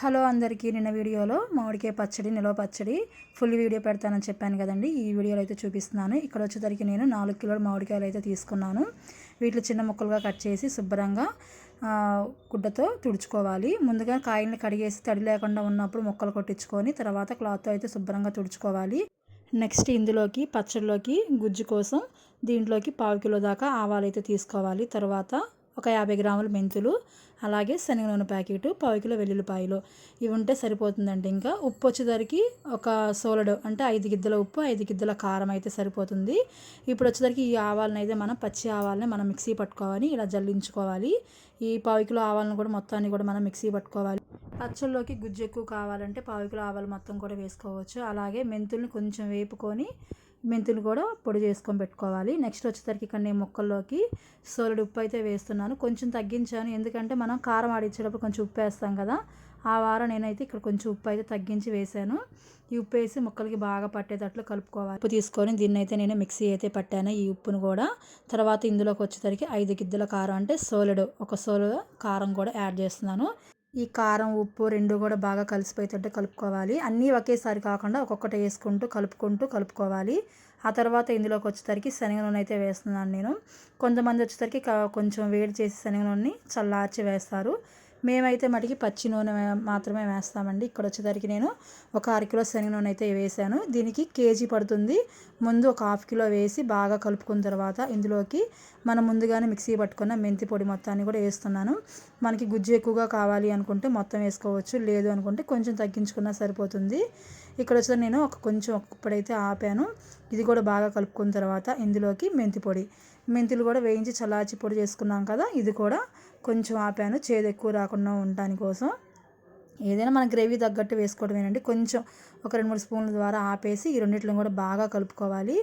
Hello అందరికీ నిన్న వీడియోలో మామిడికాయ పచ్చడి నిలవ పచ్చడి ఫుల్ వీడియో పెడతానని చెప్పాను కదండి. ఈ వీడియోలో అయితే చూపిస్తున్నాను. ఇక్కడ వచ్చేసరికి నేను నాలుగు కిలోల మామిడికాయలు అయితే తీసుకున్నాను. వీటిలో చిన్న ముక్కలుగా కట్ చేసి శుభ్రంగా గుడ్డతో తుడుచుకోవాలి. ముందుగా కాయల్ని కడిగేసి తడి లేకుండా ఉన్నప్పుడు ముక్కలు కొట్టించుకొని తర్వాత క్లాత్తో అయితే శుభ్రంగా తుడుచుకోవాలి. నెక్స్ట్ ఇందులోకి పచ్చడిలోకి గుజ్జు కోసం దీంట్లోకి పావు కిలో దాకా ఆవాలు అయితే తీసుకోవాలి. తర్వాత ఒక యాభై గ్రాముల మెంతులు అలాగే శనగ నూనె ప్యాకెట్ పావు కిలో వెల్లుల్లిపాయలు. ఇవి ఉంటే సరిపోతుందండి. ఇంకా ఉప్పు వచ్చేసరికి ఒక సోలడు అంటే ఐదు గిద్దల ఉప్పు ఐదు గిద్దల కారం అయితే సరిపోతుంది. ఇప్పుడు వచ్చేసరికి ఈ ఆవాలని అయితే మనం పచ్చి ఆవాలని మనం మిక్సీ పట్టుకోవాలి ఇలా జల్లించుకోవాలి. ఈ పావు కిలో ఆవాలను కూడా మొత్తాన్ని కూడా మనం మిక్సీ పట్టుకోవాలి. పచ్చళ్ళలోకి గుజ్జు ఎక్కువ కావాలంటే పావు కిలో ఆవాలు మొత్తం కూడా వేసుకోవచ్చు. అలాగే మెంతుల్ని కొంచెం వేపుకొని మెంతులు కూడా పొడి చేసుకొని పెట్టుకోవాలి. నెక్స్ట్ వచ్చేసరికి ఇక్కడ నేను ముక్కల్లోకి సోలుడు ఉప్పు అయితే వేస్తున్నాను. కొంచెం తగ్గించాను. ఎందుకంటే మనం కారం ఆడిచ్చేటప్పుడు కొంచెం ఉప్పు వేస్తాం కదా. ఆ వారం నేనైతే ఇక్కడ కొంచెం ఉప్పు అయితే తగ్గించి వేసాను ఈ ఉప్పు వేసి ముక్కలకి బాగా పట్టేటట్లు కలుపుకోవాలి. ఉప్పు తీసుకొని దీన్ని అయితే నేను మిక్సీ అయితే పట్టాను ఈ ఉప్పును కూడా. తర్వాత ఇందులోకి వచ్చేసరికి ఐదు గిద్దల కారం అంటే సోలెడు ఒక సోలు కారం కూడా యాడ్ చేస్తున్నాను. ఈ కారం ఉప్పు రెండు కూడా బాగా కలిసిపోయేటట్టు కలుపుకోవాలి. అన్నీ ఒకేసారి కాకుండా ఒక్కొక్కటి వేసుకుంటూ కలుపుకుంటూ కలుపుకోవాలి. ఆ తర్వాత ఇందులోకి వచ్చేసరికి శనగ నూనె అయితే వేస్తున్నాను నేను. కొంతమంది వచ్చేసరికి కొంచెం వేడి చేసి శనగ నూనెని చల్లార్చి వేస్తారు. మేమైతే మటుకి పచ్చి నూనె మాత్రమే వేస్తామండి. ఇక్కడ వచ్చేసరికి నేను ఒక అర కిలో శనగ నూనె అయితే వేసాను. దీనికి కేజీ పడుతుంది. ముందు ఒక హాఫ్ కిలో వేసి బాగా కలుపుకున్న తర్వాత ఇందులోకి మనం ముందుగానే మిక్సీ పట్టుకున్న మెంతి పొడి మొత్తాన్ని కూడా వేస్తున్నాను. మనకి గుజ్జు ఎక్కువగా కావాలి అనుకుంటే మొత్తం వేసుకోవచ్చు. లేదు అనుకుంటే కొంచెం తగ్గించుకున్నా సరిపోతుంది. ఇక్కడ వచ్చి నేను ఒక కొంచెం ఇప్పుడైతే ఆపాను. ఇది కూడా బాగా కలుపుకున్న తర్వాత ఇందులోకి మెంతి పొడి. మెంతులు కూడా వేయించి చల్లార్చి పొడి చేసుకున్నాం కదా ఇది కూడా కొంచెం ఆపాను. చేదు ఎక్కువ రాకుండా ఉండటాని కోసం. ఏదైనా మన గ్రేవీ తగ్గట్టు వేసుకోవడమేనండి. కొంచెం ఒక రెండు మూడు స్పూన్ల ద్వారా ఆపేసి ఈ రెండింటిని కూడా బాగా కలుపుకోవాలి.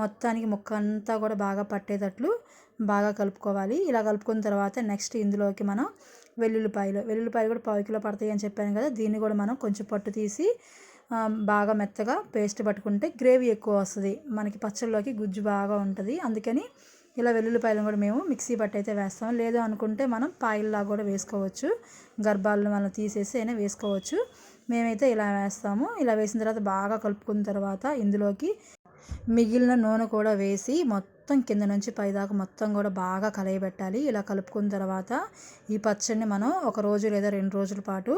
మొత్తానికి ముక్క అంతా కూడా బాగా పట్టేటట్లు బాగా కలుపుకోవాలి. ఇలా కలుపుకున్న తర్వాత నెక్స్ట్ ఇందులోకి మనం వెల్లుల్లిపాయలు వెల్లుల్లిపాయలు కూడా పావు కిలో పడతాయి అని చెప్పాను కదా దీన్ని కూడా మనం కొంచెం పట్టు తీసి బాగా మెత్తగా పేస్ట్ పట్టుకుంటే గ్రేవీ ఎక్కువ వస్తుంది. మనకి పచ్చళ్ళలోకి గుజ్జు బాగా ఉంటుంది. అందుకని ఇలా వెల్లుల్లిపాయలను కూడా మేము మిక్సీ పట్టి అయితే వేస్తాం. లేదు అనుకుంటే మనం పాయిల్లా కూడా వేసుకోవచ్చు. గర్భాలను మనం తీసేసి అయినా వేసుకోవచ్చు. మేమైతే ఇలా వేస్తాము. ఇలా వేసిన తర్వాత బాగా కలుపుకున్న తర్వాత ఇందులోకి మిగిలిన నూనె కూడా వేసి మొత్తం కింద నుంచి పైదాకా మొత్తం కూడా బాగా కలయబెట్టాలి. ఇలా కలుపుకున్న తర్వాత ఈ పచ్చడిని మనం ఒక రోజు లేదా రెండు రోజుల పాటు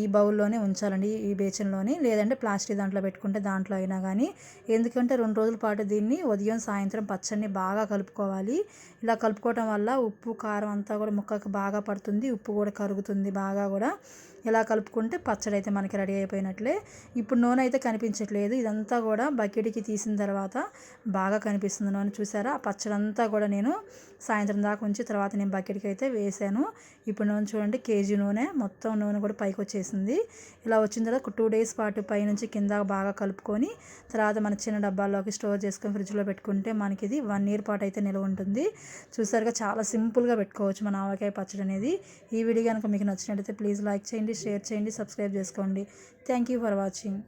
ఈ బౌల్లోనే ఉంచాలండి ఈ బేచన్లోని లేదంటే ప్లాస్టిక్ దాంట్లో పెట్టుకుంటే దాంట్లో అయినా కానీ ఎందుకంటే రెండు రోజుల పాటు దీన్ని ఉదయం సాయంత్రం పచ్చడిని బాగా కలుపుకోవాలి. ఇలా కలుపుకోవటం వల్ల ఉప్పు కారం అంతా కూడా ముక్కకు బాగా పడుతుంది ఉప్పు కూడా కరుగుతుంది బాగా కూడా. ఇలా కలుపుకుంటే పచ్చడి అయితే మనకి రెడీ అయిపోయినట్లే. ఇప్పుడు నూనె అయితే కనిపించట్లేదు. ఇదంతా కూడా బకెట్కి తీసిన తర్వాత బాగా కనిపిస్తుంది. నూనె చూసారా? ఆ పచ్చడంతా కూడా నేను సాయంత్రం దాకా ఉంచి తర్వాత నేను బకెట్కి అయితే వేసాను. ఇప్పుడు నూనె చూడండి కేజీ నూనె. మొత్తం నూనె కూడా పైకి వచ్చేసింది. ఇలా వచ్చిన తర్వాత ఒక టూ డేస్ పాటు పైనుంచి కింద బాగా కలుపుకొని తర్వాత మన చిన్న డబ్బాల్లోకి స్టోర్ చేసుకొని ఫ్రిడ్జ్లో పెట్టుకుంటే మనకి ఇది వన్ ఇయర్ పాటు అయితే నిల్వ ఉంటుంది. చూసారుగా చాలా సింపుల్గా పెట్టుకోవచ్చు మన ఆవకాయ పచ్చడి అనేది. ఈ వీడియో కనుక మీకు నచ్చినట్లయితే ప్లీజ్ లైక్ చేయండి షేర్ చేయండి సబ్స్క్రైబ్ చేసుకోండి. Thank you for watching.